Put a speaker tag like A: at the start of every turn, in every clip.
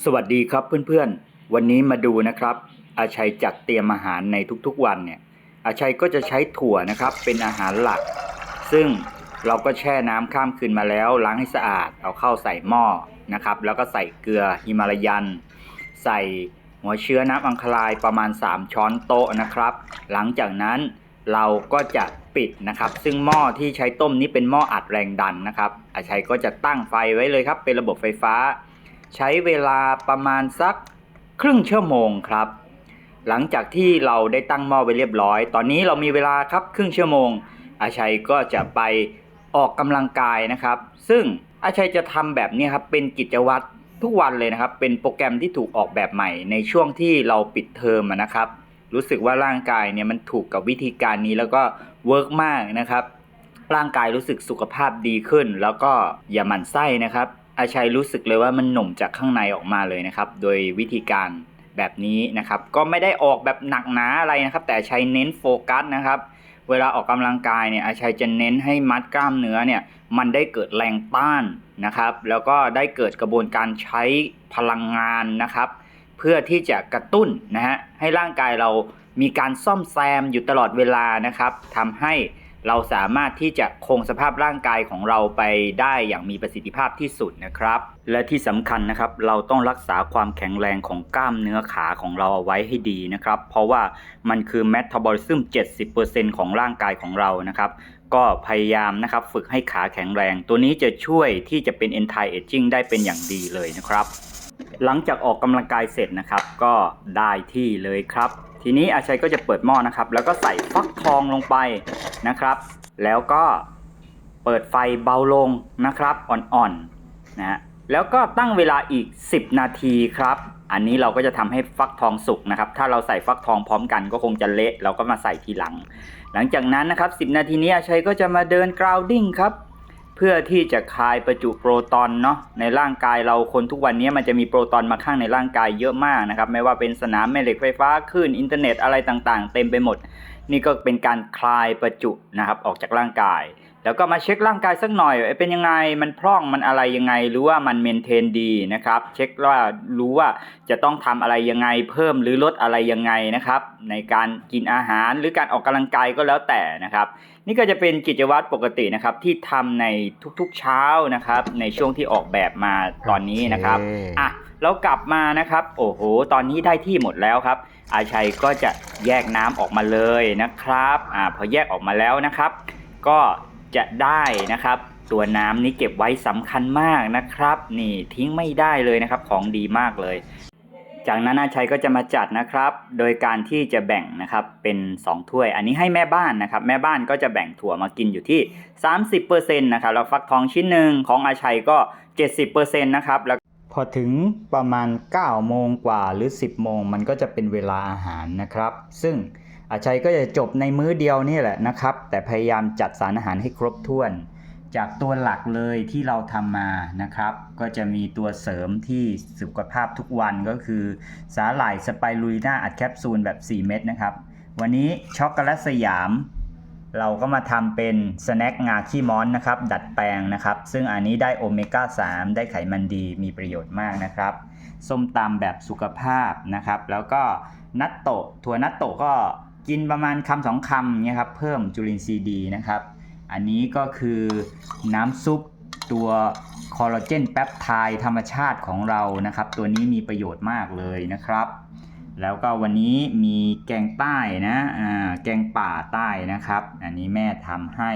A: สวัสดีครับเพื่อนๆ วันนี้มาดูนะครับ อาชัยจัดเตรียมอาหารในทุกๆวันเนี่ย อาชัยก็จะใช้ถั่วนะครับเป็นอาหารหลัก ซึ่งเราก็แช่น้ำข้ามคืนมาแล้ว ล้างให้สะอาด เอาเข้าใส่หม้อนะครับ แล้วก็ใส่เกลือฮิมาลายัน ใส่หัวเชื้อน้ำอังคลายประมาณ 3 ช้อนโต๊ะนะครับ หลังจากนั้นเราก็จะปิดนะครับ ซึ่งหม้อที่ใช้ต้มนี้เป็นหม้ออัดแรงดันนะครับ อาชัยก็จะตั้งไฟไว้เลยครับ เป็นระบบไฟฟ้า ใช้เวลาประมาณสักครึ่งชั่วโมงครับ หลังจากที่เราได้ตั้งหม้อไว้เรียบร้อย ตอนนี้เรามีเวลาครับครึ่งชั่วโมง อาชัยก็จะไปออกกำลังกายนะครับ ซึ่งอาชัยจะทำแบบนี้ครับเป็นกิจวัตรทุกวันเลยนะครับ เป็นโปรแกรมที่ถูกออกแบบใหม่ ในช่วงที่เราปิดเทอมนะครับ รู้สึกว่าร่างกายเนี่ยมันถูกกับวิธีการนี้แล้วก็เวิร์กมากนะครับ ร่างกายรู้สึกสุขภาพดีขึ้น แล้วก็อย่าหมั่นไส้นะครับ อาชัยรู้สึกเลยว่ามันหนุ่มจากข้างในออกมาเลยนะครับ โดยวิธีการแบบนี้นะครับ ก็ไม่ได้ออกแบบหนักหนาอะไรนะครับ แต่อาชัยเน้นโฟกัสนะครับ เวลาออกกำลังกายเนี่ยอาชัยจะเน้นให้มัดกล้ามเนื้อเนี่ยมันได้เกิดแรงต้านนะครับ แล้วก็ได้เกิดกระบวนการใช้พลังงานนะครับ เพื่อที่จะกระตุ้นนะฮะให้ร่างกายเรามีการซ่อมแซมอยู่ตลอดเวลานะครับทำให้ เราสามารถที่จะคงสภาพร่างกายของเราไปได้อย่างมีประสิทธิภาพที่สุดนะครับ และที่สำคัญนะครับ เราต้องรักษาความแข็งแรงของกล้ามเนื้อขาของเราเอาไว้ให้ดีนะครับ เพราะว่ามันคือแมตาบอลิซึม70%ของร่างกายของเรานะครับ ก็พยายามนะครับฝึกให้ขาแข็งแรง ตัวนี้จะช่วยที่จะเป็น anti aging ได้เป็นอย่างดีเลยนะครับ หลังจากออกกำลังกายเสร็จนะครับ ก็ได้ที่เลยครับ ทีนี้อาชัยก็จะเปิดหม้อนะครับ แล้วก็ใส่ฟักทองลงไปนะครับ แล้วก็เปิดไฟเบาลงนะครับอ่อนๆนะฮะแล้วก็ตั้งเวลาอีก 10 นาทีครับ อันนี้เราก็จะทำให้ฟักทองสุกนะครับ ถ้าเราใส่ฟักทองพร้อมกันก็คงจะเละ เราก็มาใส่ทีหลัง หลังจากนั้นนะครับ 10 นาทีนี้อาชัยก็จะมาเดินกราวดิ้งครับ เพื่อที่จะคายประจุโปรตอนเนาะในร่างกายเราคนทุกวันนี้มันจะมีโปรตอนมาข้างในร่างกายเยอะมากนะครับไม่ว่าเป็นสนามแม่เหล็กไฟฟ้าคลื่นอินเทอร์เน็ตอะไรต่างๆ เต็มไปหมด นี่ก็เป็นการคลายประจุนะครับออกจากร่างกาย แล้วก็มาเช็คร่างกายสักหน่อยเอ้ยเป็นยังไงมันพร่องมันอะไรยังไงหรือว่ามันเมนเทนดีนะครับ เช็คว่ารู้ว่าจะต้องทำอะไรยังไงเพิ่มหรือลดอะไรยังไงนะครับ ในการกินอาหารหรือการออกกำลังกายก็แล้วแต่นะครับ นี่ก็จะเป็นกิจวัตรปกตินะครับที่ทำในทุกๆเช้านะครับ ในช่วงที่ออกแบบมาตอนนี้นะครับ
B: โอเค
A: อะเรากลับมานะครับ โอ้โห ตอนนี้ได้ที่หมดแล้วครับ อาชัยก็จะแยกน้ำออกมาเลยนะครับอ่าพอแยกออกมาแล้วนะครับ ก็ จะได้นะครับ ตัวน้ำนี้เก็บไว้สำคัญมากนะครับ นี่ทิ้งไม่ได้เลยนะครับของดีมากเลย จากนั้นอาชัยก็จะมาจัดนะครับ โดยการที่จะแบ่งนะครับเป็น 2 ถ้วย อันนี้ให้แม่บ้านนะครับ แม่บ้านก็จะแบ่งถั่วมากินอยู่ที่ 30%นะครับแล้วฟักทองชิ้นหนึ่งของอาชัยก็ 70%นะครับแล้วพอถึงประมาณ9โมงกว่าหรือ 10โมงมันก็จะเป็นเวลาอาหารนะครับ ซึ่ง อาชัยก็จะจบในมื้อเดียวนี่แหละนะครับ แต่พยายามจัดสารอาหารให้ครบถ้วน จากตัวหลักเลยที่เราทำมานะครับ ก็จะมีตัวเสริมที่สุขภาพทุกวันก็คือ สาหร่ายสไปรูลิน่าอัดแคปซูลแบบ 4 เม็ดนะครับ วันนี้ช็อกโกแลตสยาม เราก็มาทำเป็นสแน็คงาขี้ม้อนนะครับ ดัดแปลงนะครับ ซึ่งอันนี้ได้โอเมก้า 3 ได้ไขมันดีมีประโยชน์มากนะครับส้มตำแบบสุขภาพนะครับ แล้วก็นัตโตะถั่วนัตโตะก็ กินประมาณคำสองคำเนี่ยครับเพิ่มจุลินทรีย์ดีนะครับ อันนี้ก็คือน้ำซุปตัวคอลลาเจนแปปไทด์ธรรมชาติของเรานะครับ ตัวนี้มีประโยชน์มากเลยนะครับ แล้วก็วันนี้มีแกงใต้นะอ่าแกงป่าใต้นะครับ อันนี้แม่ทำให้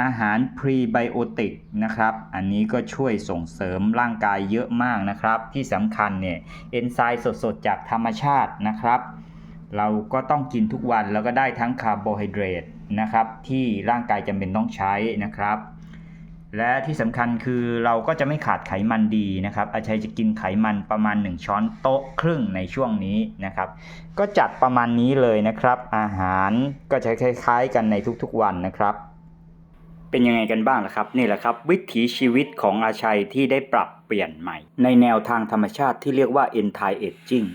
A: อาหารพรีไบโอติกนะครับ อันนี้ก็ช่วยส่งเสริมร่างกายเยอะมากนะครับ ที่สำคัญเนี่ยเอนไซม์สดๆ จากธรรมชาตินะครับ เราก็ต้องกินทุกวันแล้วก็ได้ทั้งคาร์โบไฮเดรตนะครับที่ร่างกายจำเป็นต้องใช้นะครับ และที่สำคัญคือเราก็จะไม่ขาดไขมันดีนะครับ อาชัยจะกินไขมันประมาณ 1 ช้อนโต๊ะครึ่งในช่วงนี้นะครับ ก็จัดประมาณนี้เลยนะครับ อาหารก็จะคล้ายๆ กันในทุกๆวันนะครับเป็นยังไงกันบ้างล่ะครับ นี่แหละครับ วิถีชีวิตของอาชัยที่ได้ปรับเปลี่ยนใหม่ ในแนวทางธรรมชาติที่เรียกว่า anti aging